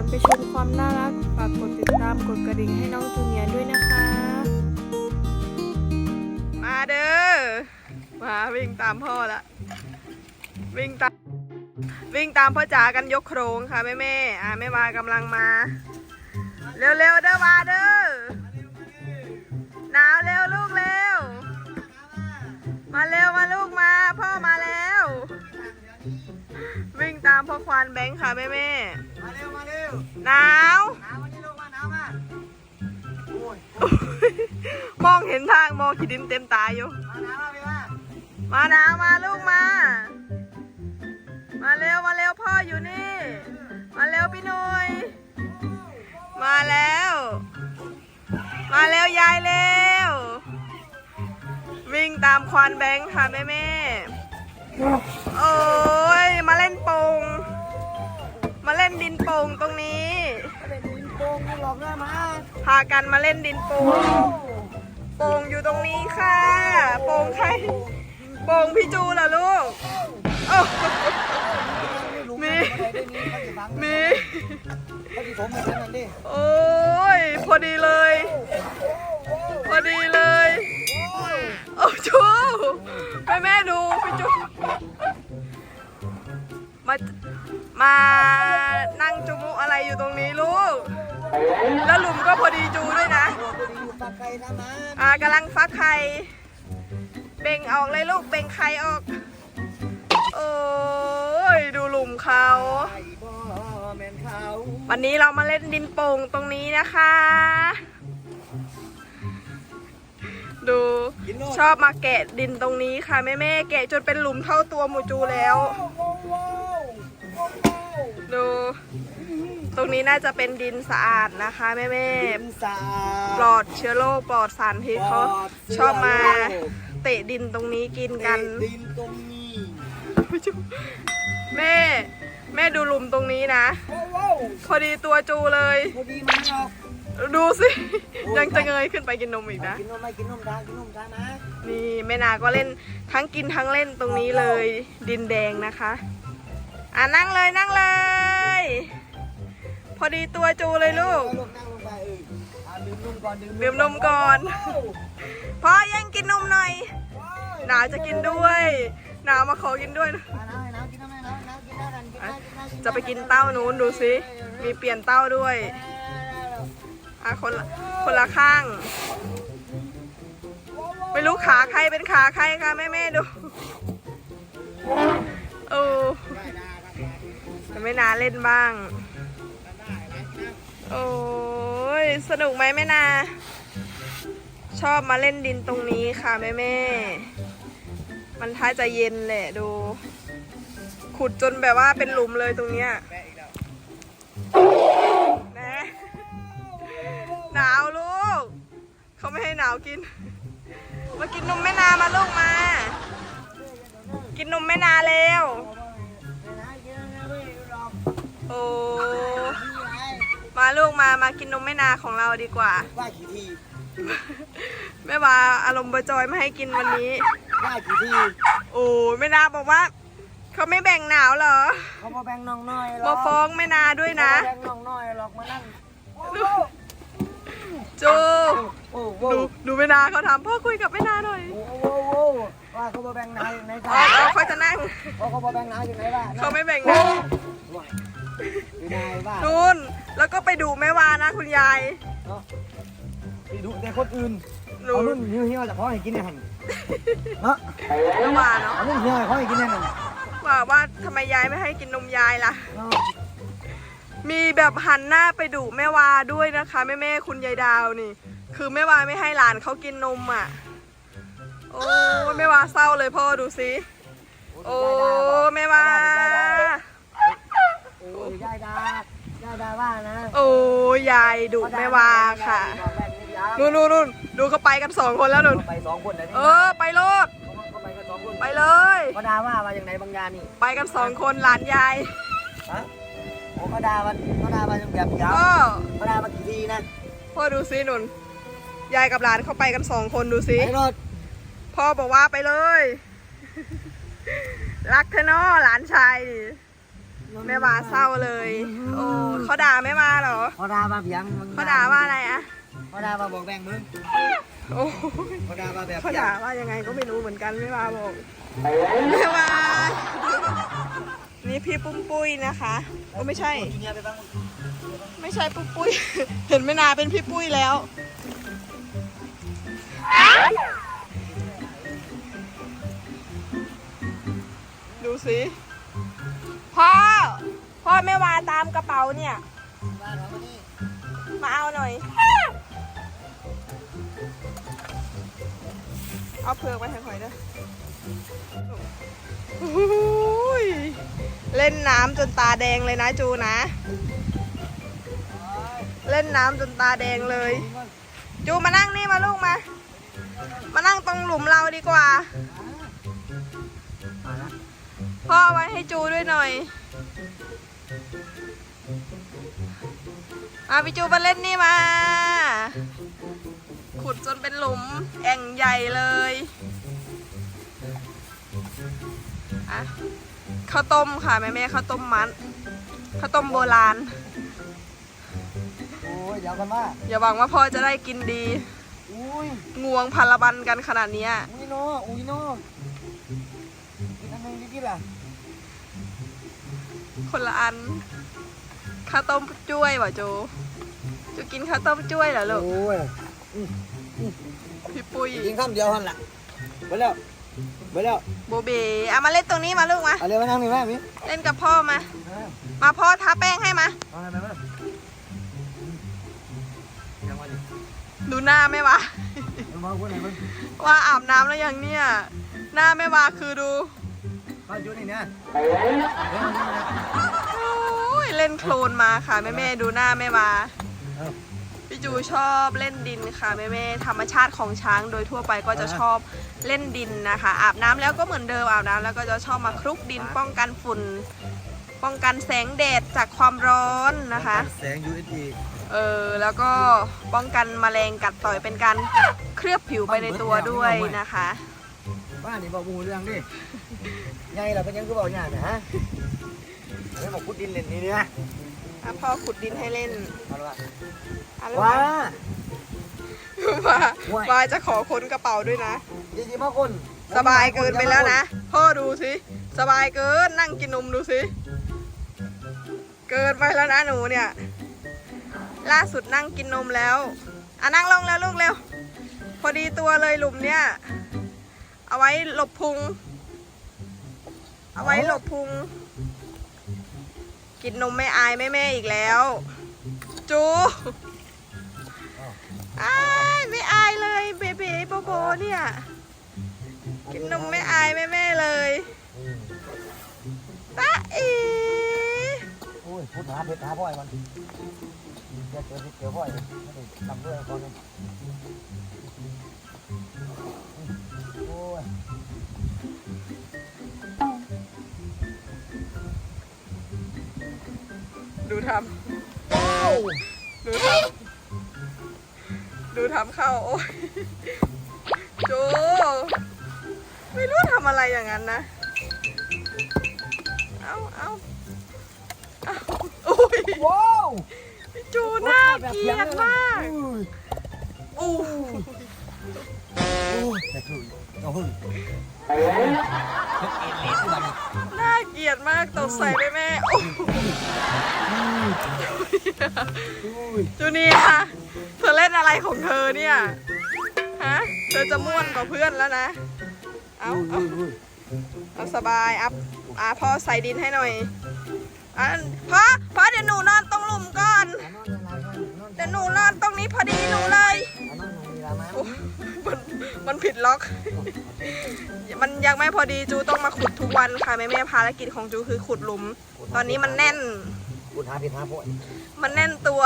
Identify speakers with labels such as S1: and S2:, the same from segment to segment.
S1: อนไปชมความน่ารักฝากกดติดตามกดกระดิ่งให้น้องจูเนียร์ด้วยนะคะ
S2: มาเด้อ มาวิ่งตามพ่อละ วิ่งตามวิ่งตามพ่อจ๋ากันยกโครงค่ะแม่แม่อ่าแม่วากำลังมา เร็วๆเด้อวาเด้อหนาวเร็วลูกเร็ว มาเร็วมาลูกมา พ่อมาแล้ว ตามพ่อควานแบงค์ค่ะแม่แม่
S3: มาเร็วมาเร็ว
S2: ๆหนาว
S3: หนาววันนี้ลงมาหนาวมาโอ้ย
S2: มองเห็นทางมองขีดินเต็มตาอยู่
S3: มาหนาวมาพี่ว่า
S2: มาดาวมาลูกมา มาเร็วมาเร็วพ่ออยู่นี่ มาเร็วพี่หนุยมาแล้ว มาเร็วยายเร็ววิ่งตามควานแบงค์ค่ะแม่แม่ๆ โอ้ยมาเล่นโป่งมาเล่นดินโป่งตรงนี้
S3: ดินโป่งนี่หลอกได้มา
S2: พากันมาเล่นดินโป่งโป่งอยู่ตรงนี้ค่ะ โป่งใครโป่งพี่จูเหรอลูกมีมี
S3: เขาที่ผมเหมือนกันดิ
S2: โอ้ยพอดีเลย พอดีเลย โอ้จูแม่แม่ดูพี่จูมามานั่งจุมุอะไรอยู่ตรงนี้ลูก แล้วลุมก็พอดีจูด้วยนะ
S3: อ่ากำ
S2: ลังฟักไข่เบ่งออกเลยลูกเบ่งไข่ออก โอ้ยดูหลุมเขา วันนี้เรามาเล่นดินโป่งตรงนี้นะคะ ดู
S3: กินโลด
S2: ชอบมาแกะดินตรงนี้ค่ะ แม่แม่ๆแกะจนเป็นหลุมเท่าตัวหมูจูแล้ว
S3: ว้าวว้าวว้าว
S2: ดู ตรงนี้น่าจะเป็นดินสะอาดนะคะแม่แม่ๆ
S3: ดินสา
S2: ปลอดเชื้อโรคปลอดสารพิษเขาชอบมาเตะดินตรงนี้กินกัน
S3: ดินตรงนี้
S2: แม่ แม่ดูหลุมตรงนี้นะ
S3: ว้าวว้าว
S2: พอดีตัวจูเลย
S3: พอดีมันออก
S2: ดูสิ ยังจะเงยขึ้นไปกินนมอีกนะ
S3: กินนมไหมกินนมได้กินนมได้นะ
S2: นี่แม่นาก็เล่นทั้งกินทั้งเล่นตรงนี้เลย ดินแดงนะคะ อะนั่งเลยนั่งเลย พอดีตัวจูเลยลูก
S3: ลูกนั่งลงไปเอออะดื่มนมก่อนดื่ม
S2: ดื่มนมก่อนพ่อยังกินนมหน่อย หนาวจะกินด้วย หนาวมาขอกินด้วยนะ
S3: อะน้ำให้น้ำกินน้ำให้น้ำน้ำกินน้ำกันกินน้ำกินน้ำกินน้ำ
S2: จะไปกินเต้านู้นดูสิ มีเปลี่ยนเต้าด้วย อะคนคนละข้าง ไม่รู้ขาใครเป็นขาใครคะแม่แม่ดูเออจะไม่นาเล่นบ้าง โอ้ยสนุกไหมแม่นา ชอบมาเล่นดินตรงนี้ค่ะแม่แม่ มันท้ายจะเย็นแหละดู ขุดจนแบบว่าเป็นหลุมเลยตรงเนี้ย หนาวลูก เขาไม่ให้หนาวกิน มากินนมแม่นามาลูกมา กินนมแม่นาเร็ว โอ้ มาลูกมา มากินนมแม่นาของเราดีกว่า
S3: ว่ากี่ที
S2: แม่วาอารมณ์เบอร์จอยไม่ให้กินวันนี้
S3: ว่ากี่ที
S2: โอ้แม่นาบอกว่า เขาไม่แบ่งหนาวเหรอ
S3: เขามาแบ่งน้องน้อยหร
S2: มาฟ้องแม่นาด้วยนะ
S3: เขามาแบ่งน้องน้อยหรอกมานั่ง
S2: จู
S3: โอ้โห
S2: ดูดูแม่นาเขาทำพ่อคุยกับแม่นาหน่อย
S3: โอ้โหว่าเขามาแบ่งนายอยู่ไหน
S2: อ๋ออ๋อเขาจะนั่ง
S3: เขาเขามาแบ่งนายอยู่ไหนล่ะ
S2: เขาไม่แบ่งหนาว
S3: อยู่ไหนบ้า
S2: นู่นแล้วก็ไปดูแม่วานะคุณยาย
S3: เนาะไปดูแต่คนอื่น
S2: ดู
S3: เอารุ่นเหี้ยวๆจากพ่อให้กินเนี่ยหันเนาะ
S2: แม่วาเนาะ
S3: เอารุ่นเหี้ยวๆพ่อให้กินเนี่ยหัน
S2: ว่าว่าทำไมยายไม่ให้กินนมยายล่ะ
S3: เนาะ
S2: มีแบบหันหน้าไปดูแม่วาด้วยนะคะแม่แม่ๆคุณยายดาวนี่ คือแม่วาไม่ให้หลานเขากินนมอะ โอ้แม่วาเศร้าเลยพ่อดูสิโอ้แม่วา
S3: โอ้ยยายดายายดาว่านะ
S2: โอ้ยายดุแม่วาค่ะนู่นนู่นนู่นดูเขาไปกันสองคนแล้วนู่น
S3: ไปสองคนนะนี่
S2: เออไปโลด
S3: เขาไปกันสองคน
S2: ไปเลย
S3: เขาดาว่ามาอย่างไรบางยานี่
S2: ไปกันสองคนหลานยาย
S3: ฮะโอ้เขาดาวันเขาดามาอย่างแบบยาว
S2: ก็
S3: เขาดามากี่ทีนะ
S2: พ่อดูสินุ่นยายกับหลานเขาไปกันสองคนดูสิ
S3: ไอ้รถ
S2: พ่อบอกว่าไปเลย รักเธอเนาะหลานชายดิแม่วาเศร้าเลย โอ้เขาด่าแม่วาเหรอ
S3: เขาด่ามาเพียงมึง
S2: เขาด่าว่าอะไรอะ
S3: เขาด่ามาบอกแบ่งมึง
S2: โอ้
S3: เขาด่ามาแบบ
S2: เขาด่าว่ายังไงก็ไม่รู้เหมือนกันแม่วาบอกแม่วา นี่พี่ปุ้มปุ้ยนะคะโอ้ไม่ใช่
S3: จูเนียร์ไปบ้าง
S2: ไม่ใช่ปุ้มปุ้ย เห็นไม่นาเป็นพี่ปุ้ยแล้ว ดูสิพ่อ พ่อแม่วาตามกระเป๋าเนี่ย
S3: บ้านเรามานี่
S2: มาเอาหน่อย เอาเผือกไปให้หอยด้วยโอ้ยเล่นน้ำจนตาแดงเลยนะจูนะ เล่นน้ำจนตาแดงเลย จูมานั่งนี่มาลูกมา มานั่งตรงหลุมเราดีกว่า พ่อไว้ให้จูด้วยหน่อยมาพี่จูมาเล่นนี่มา ขุดจนเป็นหลุมแอ่งใหญ่เลย อะข้าวต้มค่ะแม่แม่ๆข้าวต้มมัดข้าวต้มโบราณ
S3: โอ้ยเดี๋ยวกันมา
S2: อย่าหวังว่าพ่อจะได้กินดี
S3: อุ้ย
S2: งวงพาราบันกันขนาดเนี้ย
S3: อุ้ยโนอุ้ยโนกินอันนึงดิล่ะ
S2: คนละอันข้าวต้มจ้วยว่ะโจจูกินข้าวต้มจ้วยเหรอลูก
S3: โอ้ย
S2: พี่ ปุ้ย
S3: กินข้ามเดียวหันละไปแล้วไปแล้ว
S2: โบเบเอามาเล่นตรงนี้มาลูกมา
S3: เอาเร็วมานั่งนี่แม่พี่
S2: เล่นกับพ่อมา มาพ่อทาแป้งให้มา
S3: มาไหนมายังมาดิ
S2: ดูหน้าแม่วะ
S3: มาคนไหนมึง
S2: ว่าอาบน้ำแล้วยังเนี่ย หน้าแม่วาคือดู
S3: มาจุดนี่เนี่ย
S2: โอ้ยเล่นโคลนมาค่ะแม่แม่ๆดูหน้าแม่วา พี่จูชอบเล่นดินค่ะแม่แม่ๆธรรมชาติของช้างโดยทั่วไปก็จะชอบเล่นดินนะคะ อาบน้ำแล้วก็เหมือนเดิมอาบน้ำแล้วก็จะชอบมาคลุกดินป้องกันฝุ่น ป้องกันแสงแดดจากความร้อนนะคะ
S3: แสง USD
S2: เออแล้วก็ป้องกันแมลงกัดต่อยเป็นการเคลือบผิวไปในตัวด้วยนะคะ
S3: บ้านนี่บอกบูเรื่องดิไงเราเป็นยังคือบอกอย่างนะฮะไม่บอกพุดดินเล่นนี่เนี่ย
S2: อะพ่อขุดดินให้เล่น
S3: เอาละ
S2: อะลูก
S3: ว้า
S2: ว่า
S3: ว้าย
S2: ว่าจะขอค้นกระเป๋าด้วยนะ
S3: จริงๆมาคน
S2: สบายเกินไปแล้วนะ พ่อดูสิสบายเกินนั่งกินนมดูสิ เกินไปแล้วนะหนูเนี่ย ล่าสุดนั่งกินนมแล้วอะนั่งลงแล้วลูกเร็ว พอดีตัวเลยหลุมเนี่ย เอาไว้หลบพุง เอาไว้หลบพุง กินนมไม่อายแม่แม่ๆอีกแล้ว จู อ้ายไม่อายเลยเบเบ้โบโบเนี่ย กินนมไม่อายแม่แม่ๆเลยตาเอ
S3: โอ้ยพุดหาเพชรหาพ่อยมันอย่าเจอเพชรเจอพ่อยเลยไม่ได้ทำด้วยก่อนเลยโอ้ย
S2: ดูทำดูทำดูทำเข้า โอ้ยจูไม่รู้ทำอะไรอย่างนั้นนะ เอาเอาเอาอุ้ย
S3: ว้าว
S2: จูน่าเกลียดมากอู้
S3: โอ้ยแต่คือโอ้ยเพชรเอ็นเอ็นคือมัน
S2: น่าเกลียดมากตกใส่แม่แม่ๆโอ้
S3: โอ้ย
S2: จูเนียร์ เธอเล่นอะไรของเธอเนี่ย ฮะ เธอจะม่วนกว่าเพื่อนแล้วนะ เอาเอา
S3: โอ้ย
S2: เอาสบายอัพอ่าพ่อใส่ดินให้หน่อยอะพ่อพ่อเดี๋ยวหนูนอนตรงหลุมก่อน เดี๋ยวหนูนอนตรงนี้พอดีหนูเลยโอ้มันมันผิดล็อก มันยังไม่พอดีจูต้องมาขุดทุกวันค่ะแม่แม่ๆภารกิจของจูคือขุดหลุม ตอนนี้มันแน่น
S3: พุดหาเพชรหาพ่อย
S2: มันแน่นตัว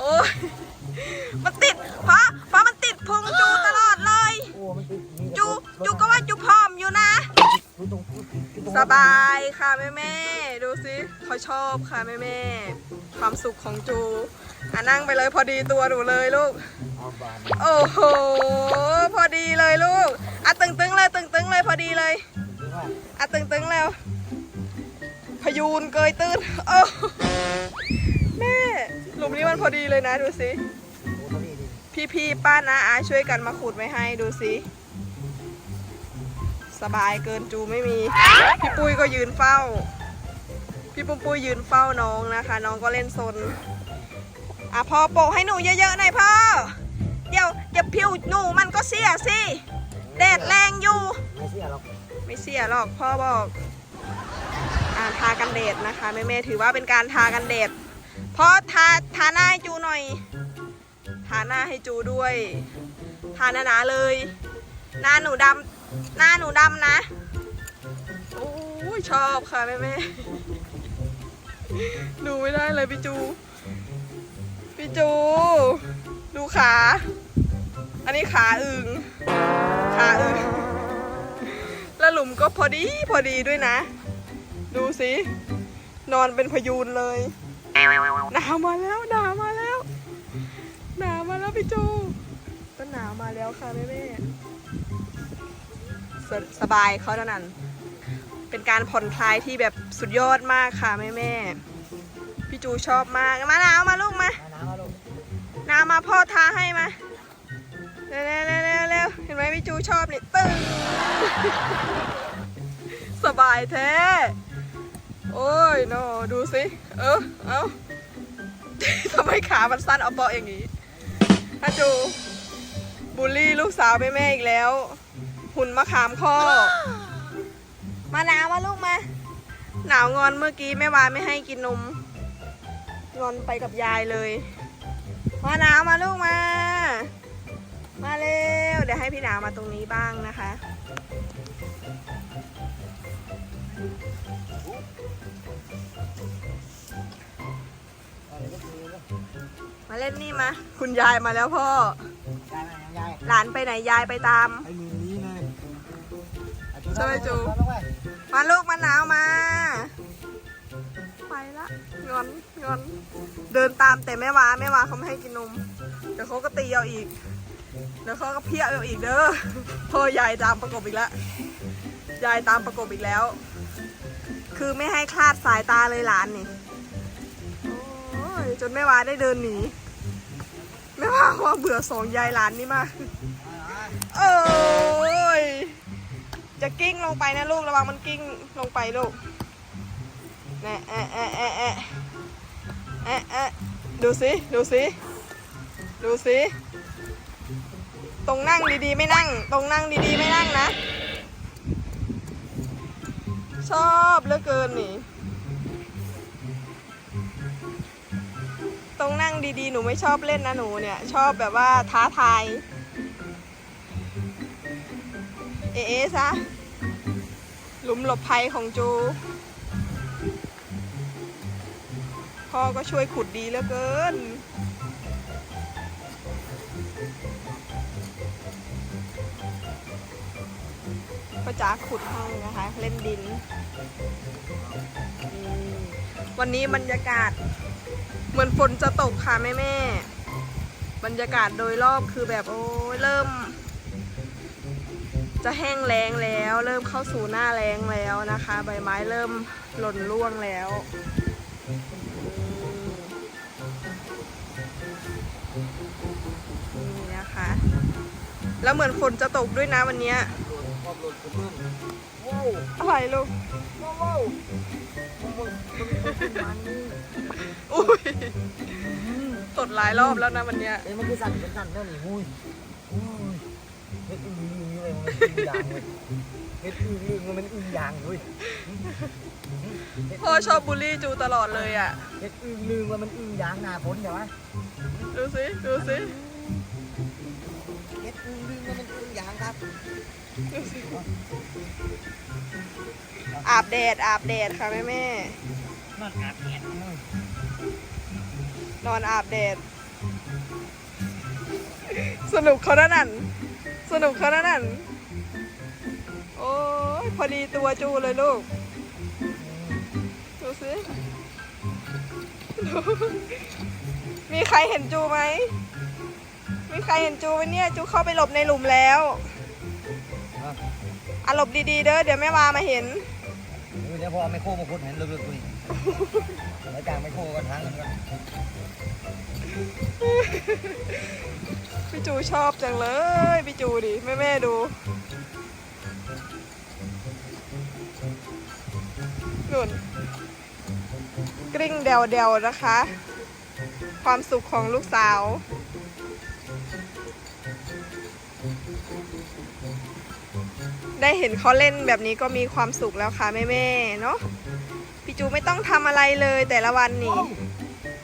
S2: โอ้ยมันติดเพราะเพราะมันติดพุงจูตลอดเลย
S3: โอ้มันติด
S2: จูจูก็ว่าจูพร้อมอยู่นะ
S3: ดูตรงดูตรง
S2: สบายค่ะแม่แม่ๆดูสิเขาชอบค่ะแม่แม่ๆความสุขของจูอะนั่งไปเลยพอดีตัวหนูเลยลูก
S3: เอาบาน
S2: โอ้โห พอดีเลยลูกอะตึงๆเลยตึงๆเลยพอดีเลย
S3: ถึงว่า
S2: อะตึงๆแล้ว พยูนเกยตื้นเออ แม่หลุมนี้มันพอดีเลยนะดูสิ
S3: โอ้เท่านี้ดิ
S2: พี่พี่ๆป้านาอาช่วยกันมาขุดไว้ให้ดูสิสบายเกินจูไม่มี พี่ปุ้ยก็ยืนเฝ้า พี่ปุ้มปุ้ยยืนเฝ้าน้องนะคะ น้องก็เล่นซนอะพ่อโปะให้หนูเยอะๆหน่อยพ่อเดี๋ยวเดี๋ยวผิวหนูมันก็เสียสิแดดแรงอยู่
S3: ไม่เสียหรอก
S2: ไม่เสียหรอกพ่อบอกอ่าทากันแดดนะคะแม่เมถือว่าเป็นการทากันแดด พ่อทาทาหน้าให้จูหน่อย ทาหน้าให้จูด้วย ทาหนาๆเลย หน้าหนูดำหน้าหนูดำนะโอ้ยชอบค่ะแม่แม่ดูไม่ได้เลยพี่จู พี่จู ดูขา อันนี้ขาอึงขาอึงแล้วหลุมก็พอดีพอดีด้วยนะ ดูสิ นอนเป็นพยูนเลย หนาวมาแล้วหนาวมาแล้วหนาวมาแล้วพี่จูก็หนาวมาแล้วค่ะแม่แม่สสบายเขาเท่านั้น เป็นการผ่อนคลายที่แบบสุดยอดมากค่ะแม่แม่พี่จูชอบมากมาหนาวมาลูกมา
S3: มาน้ำมาลูก
S2: น้ำมาพ่อทาให้มาเร็วเร็วเร็วเร็วเร็วเห็นไหมพี่จูชอบนี่ตึ้งสบายแท้ โอ้ยโนดูสิ เออ เอา ทำไมขามันสั้นเอาเปาะอย่างนี้ถ้าจูบูลลี่ลูกสาวแม่แม่อีกแล้ว หุ่นมะขามข้อ มาหนาวมาลูกมา หนาวงอนเมื่อกี้แม่วาไม่ให้กินนม งอนไปกับยายเลย มาหนาวมาลูกมา มาเร็ว เดี๋ยวให้พี่หนาวมาตรงนี้บ้างนะคะ มาเล่นนี่มา คุณยายมาแล้วพ่อ
S3: ยายมายังยาย
S2: หลานไปไหนยายไปตาม
S3: ไอ้มือนี้เลยอะ
S2: ใช่ไหมจู
S3: เอาลงไป
S2: มาลูกมาหนาวมา ไปละงอนงอน เดินตามแต่แม่วาแม่วาเขาไม่ให้กินนม เดี๋ยวเขาก็ตีเอาอีก เดี๋ยวเขาก็เพี้ยเอาอีกเด้อพ่อยายตามประกบอีกแล้วยายตามประกบอีกแล้ว คือไม่ให้คลาดสายตาเลยหลานนี่โอ้ยจนแม่วาได้เดินหนีแม่วาว่าเบื่อสองยายหลานนี่มากโอ้ยจะกิ้งลงไปนะลูกระวังมันกิ้งลงไปลูกแอะแอะแอะแอะแอะแอะแอะดูสิดูสิดูสิตรงนั่งดีๆ ไม่นั่ง ตรงนั่งดีๆ ไม่นั่งนะ ชอบเหลือเกินนี่ ตรงนั่งดีๆ หนูไม่ชอบเล่นนะหนูเนี่ย ชอบแบบว่าท้าทาย เอะเอะซะ หลุมหลบภัยของจู พ่อก็ช่วยขุดดีเหลือเกิน พ่อจ๋าขุดให้นะคะ เล่นดิน วันนี้บรรยากาศ เหมือนฝนจะตกค่ะแม่แม่บรรยากาศโดยรอบคือแบบโอ้ยเริ่ม จะแห้งแล้งแล้ว เริ่มเข้าสู่หน้าแล้งแล้วนะคะ ใบไม้เริ่มหล่นร่วงแล้วนี่นะคะ แล้วเหมือนฝนจะตกด้วยนะวันนี้
S3: อบรถกับมึงว้าว
S2: อะไรลูก
S3: ว้าวว้าวมึงมึงมึงมึงมันนี่
S2: อุ้ยตดหลายรอบแล้วนะวันเนี้ย
S3: เอ้ยมันคือสั่นเป็นสั่นเท่านี้หุ้ยหุ้ยเฮ็ดอึ้งอึ้งเลยมันอึ้งยางเลยเฮ็ดอึ้งอึ้งมันเป็นอึ้งยางเลย
S2: พ่อชอบบูลลี่จูตลอดเลยอะ
S3: เฮ็ดอึ้งลึงมันมันอึ้งยางหนาฝนใช่ไหม
S2: ดูสิดูสิ
S3: เฮ็ดอึ้งลึงมันเป็นอึ้งยางครับ
S2: อาบแดดอาบแดดค่ะแม่แม่
S3: มันอาบแดด
S2: นอนอาบแดด สนุกเขาแล้วนั่นสนุกเขาแล้วนั่นโอ้ยพอดีตัวจูเลยลูก ดูสิ มีใครเห็นจูไหม มีใครเห็นจูไหมเนี่ย จูเข้าไปหลบในหลุมแล้วอะหลบดีๆ เด้อ เดี๋ยวแม่วามาเห็น
S3: เฮ้ยเดี๋ยวพอเอาไมโครมาขุดเห็นลึกๆตัวนี้แล้วจากไมโครก็ทั้งกันก่อน
S2: พี่จูชอบจังเลย พี่จูดิ แม่แม่ๆดู นุ่น กริ้งเดวเดวๆนะคะ ความสุขของลูกสาว ได้เห็นเขาเล่นแบบนี้ก็มีความสุขแล้วค่ะแม่แม่ๆเนาะพี่จูไม่ต้องทำอะไรเลยแต่ละวันนี่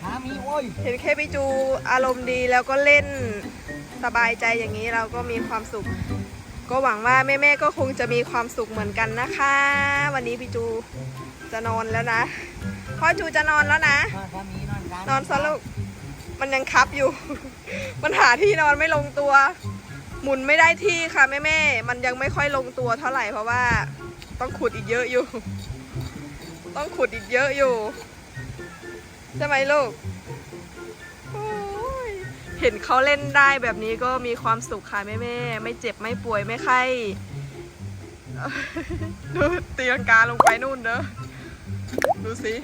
S3: หามีโอ้ย
S2: เห็นแค่พี่จูอารมณ์ดีแล้วก็เล่นสบายใจอย่างนี้เราก็มีความสุข ก็หวังว่าแม่ๆก็คงจะมีความสุขเหมือนกันนะคะ วันนี้พี่จูจะนอนแล้วนะพ่อจูจะนอนแล้วนะ
S3: มาสามีนอนกลาง
S2: นอนซะลูกมันยังคับอยู่ มันหาที่นอนไม่ลงตัว หมุนไม่ได้ที่ค่ะแม่แม่มันยังไม่ค่อยลงตัวเท่าไหร่เพราะว่าต้องขุดอีกเยอะอยู่ ต้องขุดอีกเยอะอยู่ใช่ไหมลูกเห็นเขาเล่นได้แบบนี้ก็มีความสุขค่ะแม่แม่ไม่เจ็บไม่ป่วยไม่ไข้ดูตีลังกาลงไปนู่นเด้อดูสิ